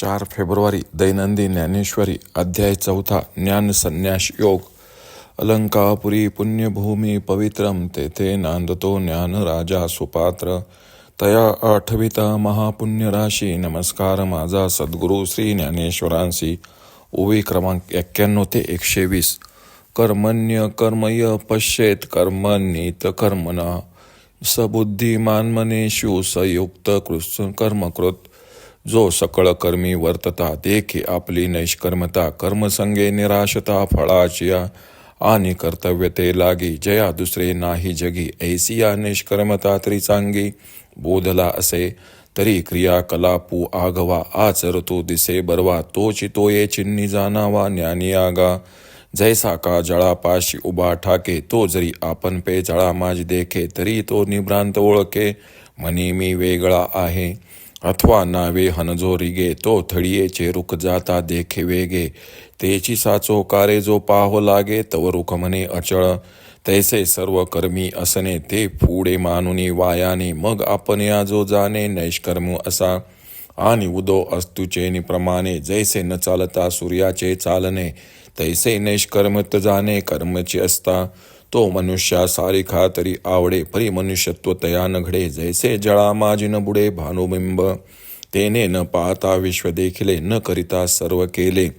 चार फेब्रुवारी दैनंदिन ज्ञानेश्वरी अध्याय चौथा ज्ञान संन्यास योग. अलंकापुरी पुण्यभूमी पवित्रम तेथे नांदतो ज्ञान राजा सुपात्र. तया आठविता महापुण्यराशी नमस्कार माझा सद्गुरू श्री ज्ञानेश्वरांशी ओवी क्रमांक एक्क्याण्णव ते एकशे वीस. कर्मण्य कर्मय पश्येत कर्मणीत कर्मणा. सबुद्धिमान मनेषु संयुक्त कृष्ण कर्मकृत जो सकळ कर्मी वर्तता देखी आपली नैष्कर्मता कर्मसंगे निराशता फळाचिया आणि कर्तव्य ते लागी जया दुसरे नाही जगी ऐसिया निष्कर्मता तरी चांगी बोधला असे तरी क्रियाकलापू आगवा आचरतो दिसे बरवा तोची तोये चिन्नी जाणावा ज्ञानी आगा जैसा का जळापाशी उभा ठाके तो जरी आपण पे जळा माझ देखे तरी तो निभ्रांत ओळखे मनी मी वेगळा आहे अथवा नावे हनजो रिगे तो थळियेचे रुख जाता देखे वेगे। तेची साचो कारे जो पाहो लागे तव रुख म्हणे अचळ। तैसे सर्व कर्मी असणे ते पुढे मानुनी वायाने मग आपण या जो जाणे नैष्कर्म असा। आणि उदो अस्तुचे प्रमाणे जैसे न चालता सूर्याचे चालणे तैसे नैष्कर्मत जाणे कर्मचे असता। तो मनुष्या सारिखा तरी आवडे परी मनुष्यत्व तया न घडे. जैसे जळा माजी न बुडे भानुबिंब तेने न पाहता विश्व देखिले न करिता सर्व केले.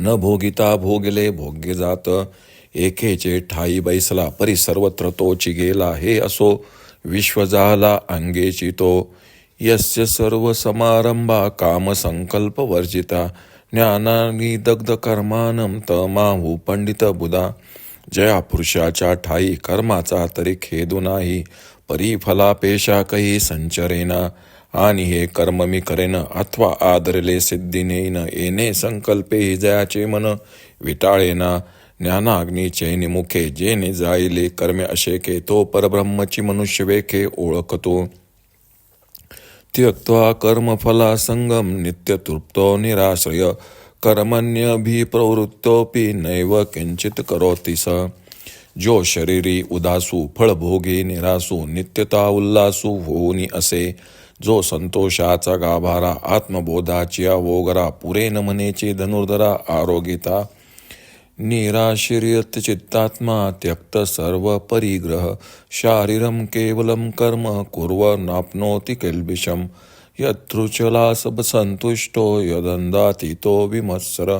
न भोगिता भोगले भोग्य जात एकेचे ठाई बैसला परी सर्वत्र तोची गेला हे असो विश्व झाला अंगेची तो. यस्य सर्व समारंभा काम संकल्प वर्जिता. ज्ञानानी दग्ध कर्मानं तमाहू पंडित बुधा. जया पुरुषाच्या ठाई कर्माचा तरी खेदू नाही. परी फलापेशा काही संचरेना. आणि हे कर्म मी करेन अथवा आदरले सिद्धीनेन. येणे संकल्पे हि जयाचे मन विटाळेना. ज्ञानाग्नीचे निमुखे जेने जाईले कर्मे अशेके तो परब्रह्मची मनुष्य वेखे ओळखतो. त्यक्त्वा कर्मफला संगम नित्य तृप्तो निराश्रय. कर्मण्यभिप्रवृत्तोऽपि नैव किंचित करोति स। जो शरीरी उदासू फळभोगी निरासू नित्यता उल्लासू होऊनी असे। जो संतोषाचा गाभारा आत्मबोधाच्या वोगरा पुरे नमनेचे धनुर्धरा आरोगिता। निराशिर्यत चित्तात्मा त्यक्त सर्व परिग्रह। शारीरम केवलम कर्म कुर्व नाप्नोति किल्बिषम। यत्रुचला संतुष्टो यदन्दातीतो विमत्सर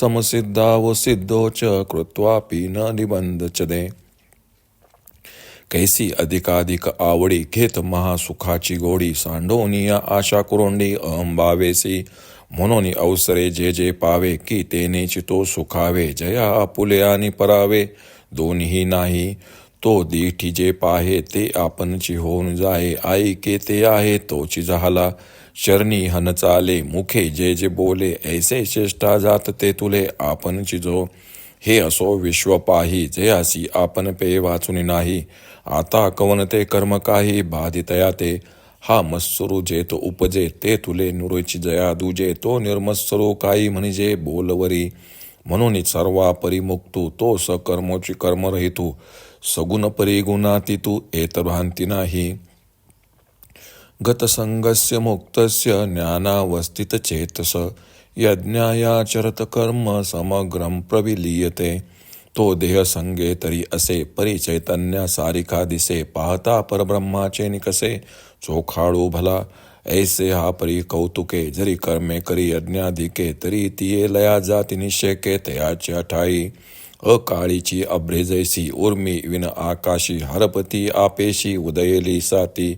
समसिद्धाव सिद्धो च कृत्वापि न निबंधचदे कैसी अधिकाधिक आवडी घेत महासुखाची गोडी सांडोनिया आशा कुरोंडी अहम भावेसी म्हणून अवसरे जे जे पावे की तेने चितो सुखावे जया आपुले आणि परावे दोन्ही नाही। तो दीठी जे पाहे ते आपणची होऊन जाये आई के ते आहे तोची झाला शरणी हन चाले. मुखे जे जे बोले ऐसे चेष्टा जात ते तुले. आपणची जो हे असो विश्व पाही. जयासी आपण पे वाचून नाही. आता कवन ते कर्म काही बाधितया ते हा मत्सरू जे तो उपजे ते तुले नुरेची जया दुजे. तो निर्मत्सरू काही म्हणजे बोलवरी. म्हणून सर्वा परिमुक्तू तो सकर्मोची कर्मरहितू. सगुण परिगुणाती तू एतभ्रांती नाही। गतसंगस्य मुक्तस्य ज्ञानावस्थित चेतस यज्ञायाचरत कर्म समग्रम प्रविलीयते। तो देह संगे तरी असे परिचैतन्या सारिका दिसे पाहता परब्रह्माचे निकसे चोखाळू भला। ऐसे हा परी कौतुके जरी कर्मे करी यज्ञाधिके तरी तिये लया जाती निशेके तयाचे अठाई। अकाळीची अभ्रेजैसी उर्मी विन आकाशी हरपती आपेशी उदयली साती.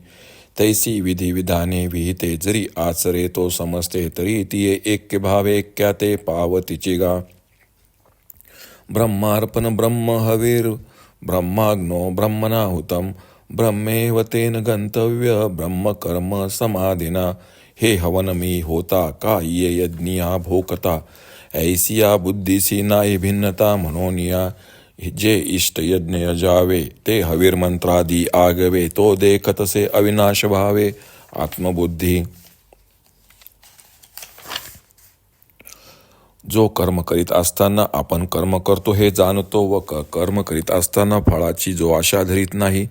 तैसी विधी विधाने विहिते जरी आचरे तो समजते तरी तिये ऐक्य भावे क्या ते पावतीची गा ब्रह्मार्पण ब्रह्म हवीर ब्रह्माग्नो ब्रह्मनाहुतम ब्रह्मेव तेन गंतव्य ब्रह्मकर्म समाधिना. हे हवन मी होता का ये यज्ञिया भोकता. ऐसिया बुद्धीसी नाही भिन्नता म्हणून या जे इष्ट यज्ञ यजावे ते हवीर मंत्रादी आगवे तो देखतसे अविनाश भावे आत्मबुद्धी जो कर्म करीत असताना आपण कर्म करतो हे जाणतो व क कर्म करीत असताना फळाची जो आशा धरीत नाही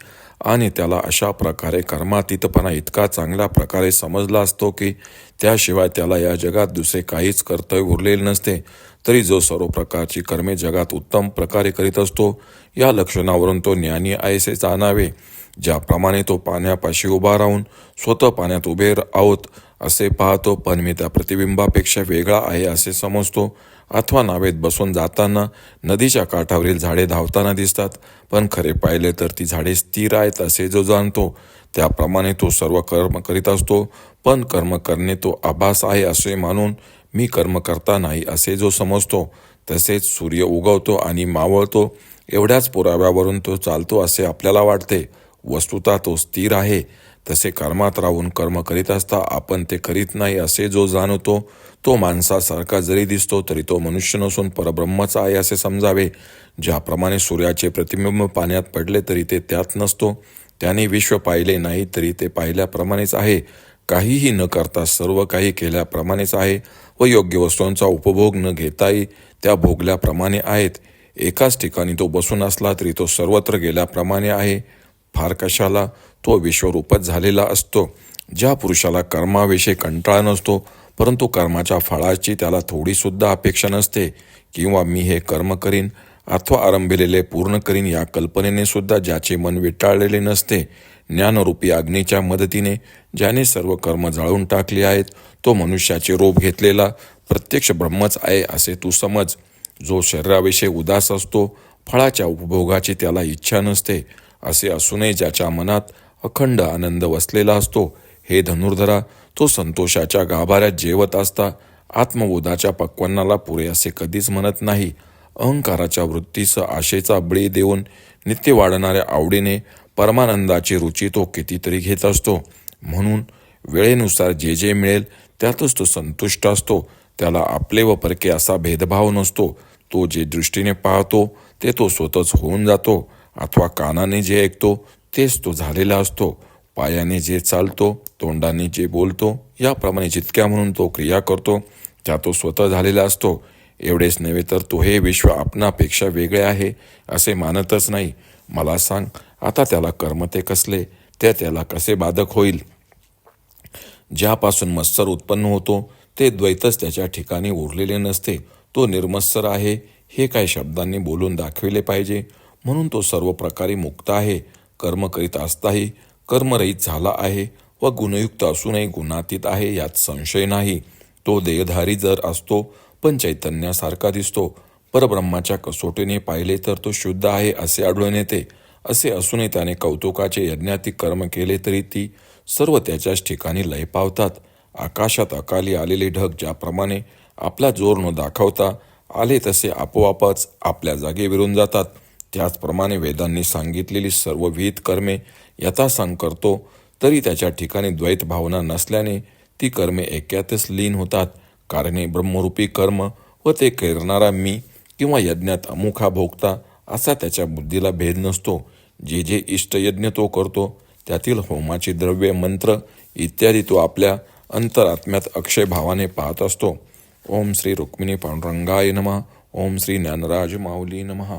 आणि त्याला अशा प्रकारे कर्मातीतपणा इतका चांगल्या प्रकारे समजला असतो की त्याशिवाय त्याला या जगात दुसरे काहीच कर्तव्य उरलेले नसते तरी जो सर्व प्रकारची कर्मे जगात उत्तम प्रकारे करीत असतो या लक्षणावरून तो ज्ञानी आयसे जाणावे. ज्याप्रमाणे तो पाण्यापाशी उभा राहून स्वतः पाण्यात उभे आहोत असे पाहतो पण मी त्या प्रतिबिंबापेक्षा वेगळा आहे असे समजतो. अथवा नावेत बसून जाताना नदीच्या काठावरील झाडे धावताना दिसतात पण खरे पाहिले तर ती झाडे स्थिर आहेत असे जो जाणतो. त्याप्रमाणे तो सर्व कर्म करीत असतो पण कर्म करणे तो आभास आहे असे मानून मी कर्म करता नाही असे जो समजतो तसेच सूर्य उगवतो आणि मावळतो. एवढ्याच पुराव्यावरून तो चालतो असे आपल्याला वाटते. वस्तुता तो स्थिर आहे. तसे कर्मात राहून कर्म करीत असता आपण ते करीत नाही असे जो जाणवतो तो माणसासारखा जरी दिसतो तरी तो मनुष्य नसून परब्रह्मच आहे असे समजावे. ज्याप्रमाणे सूर्याचे प्रतिबिंब पाण्यात पडले तरी ते त्यात नसतो त्याने विश्व पाहिले नाही तरी ते पाहिल्याप्रमाणेच आहे. काहीही न करता सर्व काही केल्याप्रमाणेच आहे व योग्य वस्तूंचा उपभोग न घेताही त्या भोगल्याप्रमाणे आहेत. एकाच ठिकाणी तो बसून असला तरी तो सर्वत्र गेल्याप्रमाणे आहे. फार कशाला? तो विश्वरूपच झालेला असतो. ज्या पुरुषाला कर्माविषयी कंटाळा नसतो परंतु कर्माच्या फळाची त्याला थोडीसुद्धा अपेक्षा नसते किंवा मी हे कर्म करीन अथवा आरंभिलेले पूर्ण करीन या कल्पनेने सुद्धा ज्याचे मन विटाळलेले नसते. ज्ञानरूपी अग्नीच्या मदतीने ज्याने सर्व कर्म जाळून टाकले आहेत तो मनुष्याचे रोप घेतलेला प्रत्यक्ष ब्रह्मच आहे असे तू समज. जो शरीराविषयी उदास असतो फळाच्या उपभोगाची त्याला इच्छा नसते. असे असूनही ज्याच्या मनात अखंड आनंद वसलेला असतो हे धनुर्धरा तो संतोषाच्या गाभाऱ्यात जेवत असता आत्मबोधाच्या पक्वांनाला पुरे असे कधीच म्हणत नाही. अहंकाराच्या वृत्तीस आशेचा बळी देऊन नित्य वाढणाऱ्या आवडीने परमानंदाची रुची तो कितीतरी घेत असतो. म्हणून वेळेनुसार जे जे मिळेल त्यातच तो संतुष्ट असतो. त्याला आपले व परके असा भेदभाव नसतो. तो जे दृष्टीने पाहतो ते तो स्वतःच होऊन जातो. अथवा कानाने जे ऐकतो तेच तो झालेला असतो. पायाने जे चालतो तोंडाने जे बोलतो याप्रमाणे जितक्या म्हणून तो क्रिया करतो त्या तो स्वतः झालेला असतो. एवढेच नव्हे तर तो हे विश्व आपणापेक्षा वेगळे आहे असे मानतच नाही. मला सांग आता त्याला कर्म ते कसले? ते त्याला कसे बाधक होईल? ज्यापासून मत्सर उत्पन्न होतो ते द्वैतच त्याच्या ठिकाणी उरलेले नसते. तो निर्मत्सर आहे हे काही शब्दांनी बोलून दाखविले पाहिजे. म्हणून तो सर्व प्रकारे मुक्त आहे कर्म करीत असताही कर्मरहित झाला आहे व गुणयुक्त असूनही गुणातीत आहे यात संशय नाही. तो देहधारी जर असतो पण चैतन्यासारखा दिसतो. परब्रह्माच्या कसोटीने पाहिले तर तो शुद्ध आहे असे आढळून येते. असे असूनही त्याने कौतुकाचे यज्ञातिक कर्म केले तरी ती सर्व त्याच्याच ठिकाणी लय पावतात. आकाशात अकाली आलेले ढग ज्याप्रमाणे आपला जोर न दाखवता आले तसे आपोआपच आपल्या जागे विरून जातात. त्याचप्रमाणे वेदांनी सांगितलेली सर्व विहित कर्मे यथासांग करतो तरी त्याच्या ठिकाणी द्वैत भावना नसल्याने ती कर्मे ऐक्यातच लीन होतात. कारणे ब्रह्मरूपी कर्म व ते करणारा मी किंवा यज्ञात अमुखा भोगता असा त्याच्या बुद्धीला भेद नसतो. जे जे इष्टयज्ञ तो करतो त्यातील होमाची द्रव्य मंत्र इत्यादी तो आपल्या अंतरात्म्यात अक्षय भावाने पाहत असतो. ओम श्री रुक्मिणी पांडुरंगाय नमः. ओम श्री ज्ञानराज माऊली नमः.